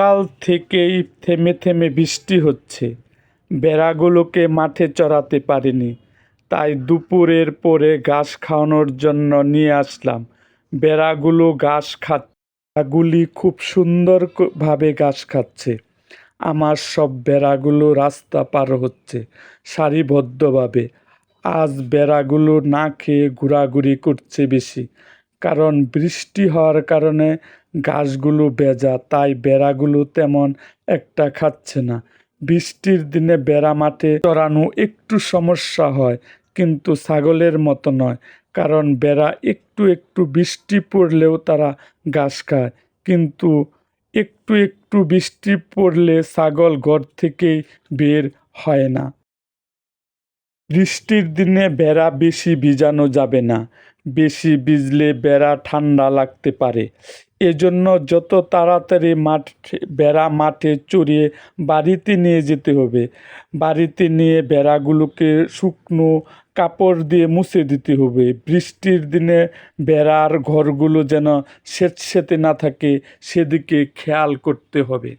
সকাল থেকেই থেমে থেমে বৃষ্টি হচ্ছে। ভেড়াগুলোকে মাঠে চরাতে পারিনি। তাই দুপুরের পরে ঘাস খাওয়ানোর জন্য নিয়ে আসলাম। ভেড়াগুলো ঘাস খাগুলি খুব সুন্দরভাবে ঘাস খাচ্ছে। আমার সব বেড়াগুলো রাস্তা পার হচ্ছে সারিবদ্ধভাবে। আজ বেড়াগুলো না খেয়ে ঘোরাঘুরি করছে বেশি। কারণ বৃষ্টি হওয়ার কারণে ঘাসগুলো ভেজা, তাই বেড়াগুলো তেমন একটা খাচ্ছে না। বৃষ্টির দিনে বেড়া মাঠে চড়ানো একটু সমস্যা হয়, কিন্তু ছাগলের মতো নয়, কারণ বেড়া একটু একটু বৃষ্টি পড়লেও তারা ঘাস খায়। কিন্তু একটু একটু বৃষ্টি পড়লে ছাগল ঘর থেকেই বের হয় না। বৃষ্টির দিনে বেড়া বেশি ভিজানো যাবে না। বেশি ভিজলে বেড়া ঠান্ডা লাগতে পারে। এজন্য যত তাড়াতাড়ি মাঠে, বেড়া মাঠে চড়িয়ে বাড়িতে নিয়ে যেতে হবে। বাড়িতে নিয়ে বেড়াগুলোকে শুকনো কাপড় দিয়ে মুছে দিতে হবে। বৃষ্টির দিনে বেড়ার ঘরগুলো যেন স্যাঁতসেঁতে না থাকে, সেদিকে খেয়াল করতে হবে।